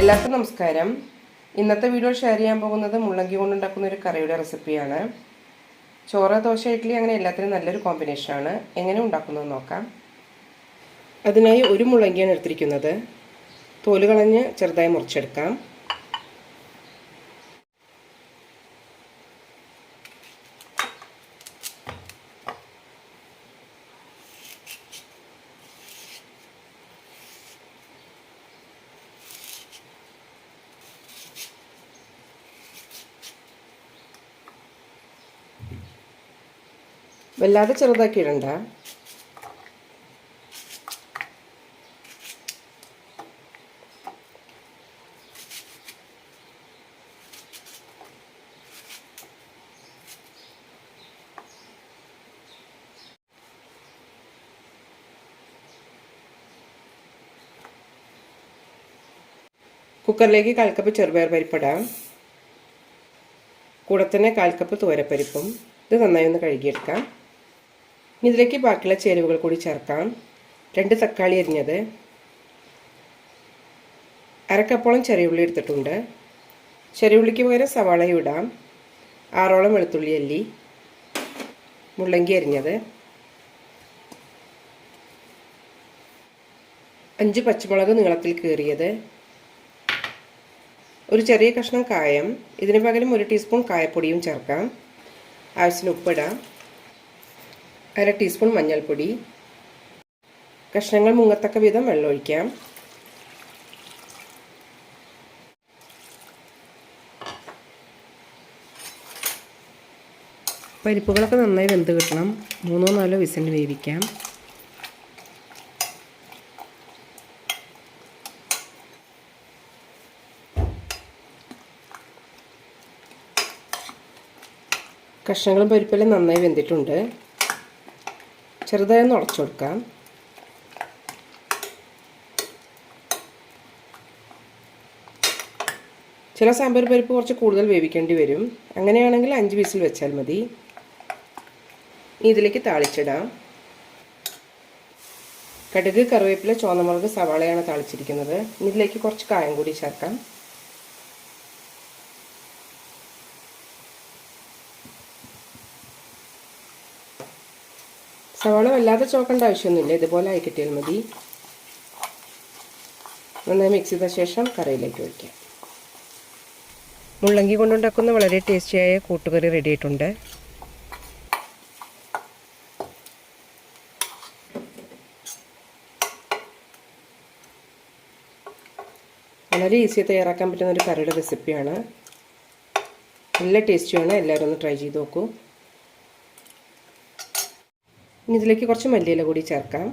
എല്ലാവർക്കും നമസ്കാരം. ഇന്നത്തെ വീഡിയോ ഷെയർ ചെയ്യാൻ പോകുന്നത് മുള്ളങ്കി കൊണ്ടുണ്ടാക്കുന്ന ഒരു കറിയുടെ റെസിപ്പിയാണ് ചോറ് ദോശ ഇഡ്ഡലി അങ്ങനെ എല്ലാത്തിനും നല്ലൊരു കോമ്പിനേഷനാണ് എങ്ങനെ ഉണ്ടാക്കുന്നത് നോക്കാം. അതിനായി ഒരു മുള്ളങ്കിയാണ് എടുത്തിരിക്കുന്നത്. തോൽ കളഞ്ഞ് ചെറുതായി മുറിച്ചെടുക്കാം. വല്ലാതെ ചെറുതാക്കി ഇടണ്ട കുക്കറിലേക്ക് കാൽ കപ്പ് ചെറുപയർ പരിപ്പിടാം. കൂടെ തന്നെ കാൽ കപ്പ് തോരപ്പരിപ്പും. ഇത് നന്നായി ഒന്ന് കഴുകിയെടുക്കാം. ഇനി ഇതിലേക്ക് ബാക്കിയുള്ള ചേരുവകൾ കൂടി ചേർക്കാം. രണ്ട് തക്കാളി അരിഞ്ഞത്. അരക്കപ്പോളം ചെറിയുള്ളി എടുത്തിട്ടുണ്ട്. ചെറിയുള്ളിക്ക് പകരം സവാളയും ഇടാം. ആറോളം വെളുത്തുള്ളി അല്ലി. മുള്ളങ്കി അരിഞ്ഞത്. അഞ്ച് പച്ചമുളക് നീളത്തിൽ കീറിയത്. ഒരു ചെറിയ കഷ്ണം കായം. ഇതിന് പകരം ഒരു ടീസ്പൂൺ കായപ്പൊടിയും ചേർക്കാം. ആവശ്യത്തിന് ഉപ്പിടാം. അര ടീസ്പൂൺ മഞ്ഞൾപ്പൊടി. കഷ്ണങ്ങൾ മുങ്ങത്തക്ക വിധം വെള്ളമൊഴിക്കാം പരിപ്പുകളൊക്കെ നന്നായി വെന്ത് കിട്ടണം. മൂന്നോ നാലോ വിസിൽ വേവിക്കാം. കഷ്ണങ്ങളും പരിപ്പെല്ലാം നന്നായി വെന്തിട്ടുണ്ട്. ചെറുതായി ഒന്ന് ഉടച്ചു കൊടുക്കാം. ചില സാമ്പാർ പരിപ്പ് കുറച്ച് കൂടുതൽ വേവിക്കേണ്ടി വരും. അങ്ങനെയാണെങ്കിൽ അഞ്ച് പീസിൽ വെച്ചാൽ മതി. ഇതിലേക്ക് താളിച്ചിടാം. കടുക് കറിവേപ്പില ചുവന്നമുളക് സവാളയാണ് താളിച്ചിരിക്കുന്നത്. ഇതിലേക്ക് കുറച്ച് കായം കൂടി ചേർക്കാം. സവാള വല്ലാതെ ചോക്കേണ്ട ആവശ്യമൊന്നുമില്ല. ഇതുപോലെ ആയി കിട്ടിയാൽ മതി. നന്നായി മിക്സ് ചെയ്ത ശേഷം കറിയിലേക്ക് ഒഴിക്കാം. മുള്ളങ്കി കൊണ്ടുണ്ടാക്കുന്ന വളരെ ടേസ്റ്റിയായ കൂട്ടുകറി റെഡി ആയിട്ടുണ്ട്. വളരെ ഈസി തയ്യാറാക്കാൻ പറ്റുന്ന ഒരു കറിയുടെ റെസിപ്പിയാണ് നല്ല ടേസ്റ്റിയാണ് എല്ലാവരും ഒന്ന് ട്രൈ ചെയ്ത് നോക്കൂ. ഇനി ഇതിലേക്ക് കുറച്ച് മല്ലിയില കൂടി ചേർക്കാം.